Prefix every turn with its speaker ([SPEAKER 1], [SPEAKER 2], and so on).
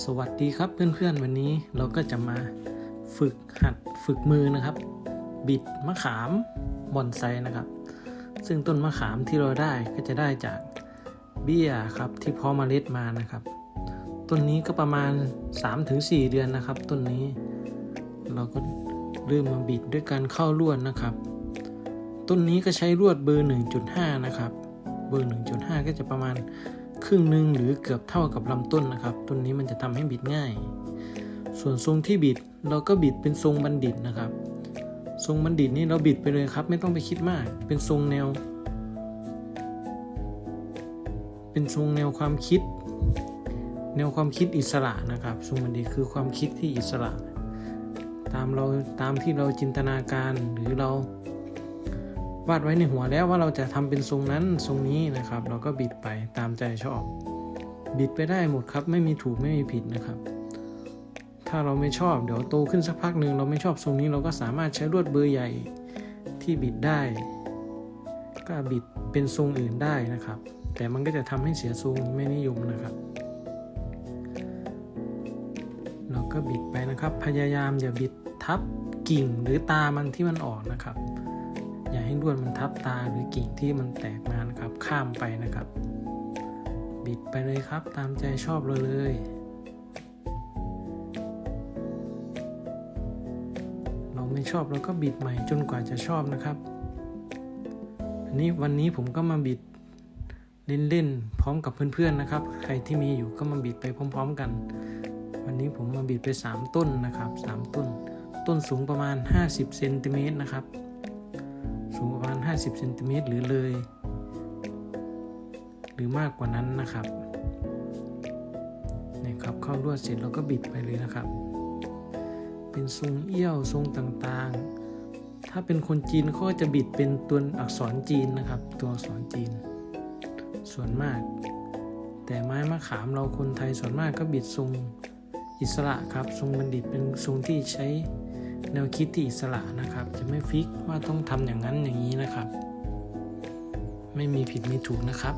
[SPEAKER 1] สวัสดีครับเพื่อนๆ วันนี้เราก็จะมาฝึกหัดฝึกมือนะครับ บิดมะขามบอนไซนะครับ ซึ่งต้นมะขามที่เราได้ก็จะได้จากเบี้ยครับที่เพาะเมล็ดมานะครับ ต้นนี้ก็ประมาณ 3-4 เดือนนะครับ ต้นนี้ เราก็เริ่มมาบิดด้วยการเข้าลวดนะครับ ต้นนี้ก็ใช้ลวดเบอร์ 1.5 นะครับ เบอร์ 1.5 ก็จะประมาณ ครึ่งหนึ่งหรือเกือบเท่ากับลำต้นนะครับ ต้นนี้มันจะทำให้บิดง่าย ส่วนทรงที่บิดเราก็บิดเป็นทรงบัณฑิตนะครับ ทรงบัณฑิตนี่เราบิดไปเลยครับ ไม่ต้องไปคิดมาก เป็นทรงแนว เป็นทรงแนวความคิด แนวความคิดอิสระนะครับ ทรงบัณฑิตคือความคิดที่อิสระ ตามเราตามที่เราจินตนาการหรือเรา วาดไว้ในหัวแล้วว่าเราจะทำเป็นทรงนั้นทรงนี้นะครับ เราก็บิดไปตามใจชอบ บิดไปได้หมดครับ ไม่มีถูกไม่มีผิดนะครับ ถ้าเราไม่ชอบเดี๋ยวโตขึ้นสักพักหนึ่งเราไม่ชอบทรงนี้เราก็สามารถใช้ลวดเบอร์ใหญ่ที่บิดได้ ก็บิดเป็นทรงอื่นได้นะครับ แต่มันก็จะทำให้เสียทรงไม่นิยมนะครับเราก็บิดไปนะครับ พยายามอย่าบิดทับกิ่งหรือตามันที่มันออกนะครับ อย่าให้ลวดมันทับตาหรือกิ่งที่มันแตกมานะครับ ข้ามไปนะครับ บิดไปเลยครับตามใจชอบเราเลยเราไม่ชอบเราก็บิดใหม่จนกว่าจะชอบนะครับอันนี้วันนี้ผมก็มาบิดเล่นๆพร้อมกับเพื่อนๆนะครับ ใครที่มีอยู่ก็มาบิดไปพร้อม ๆ กัน วันนี้ผมมาบิดไป 3 ต้นนะครับ 3 ต้น ต้นสูงประมาณ 50เซนติเมตรนะครับ สูงประมาณ 50เซนติเมตรหรือเลย หรือมากกว่านั้นนะครับนี่ครับเข้าลวดเสร็จเราก็บิดไปเลยนะครับ เป็นทรงเอี้ยวทรงต่างๆ ถ้าเป็นคนจีนเขาก็จะบิดเป็นตัวอักษรจีนนะครับ ตัวอักษรจีน ส่วนมาก แต่ไม้มะขามเราคนไทยส่วนมากก็บิดทรงอิสระครับ ทรงบัณฑิตเป็นทรงที่ใช้ แนวคิดที่อิสระนะครับ จะไม่ฟิกว่าต้องทำอย่างนั้นอย่างนี้นะครับ ไม่มีผิดมีถูกนะครับ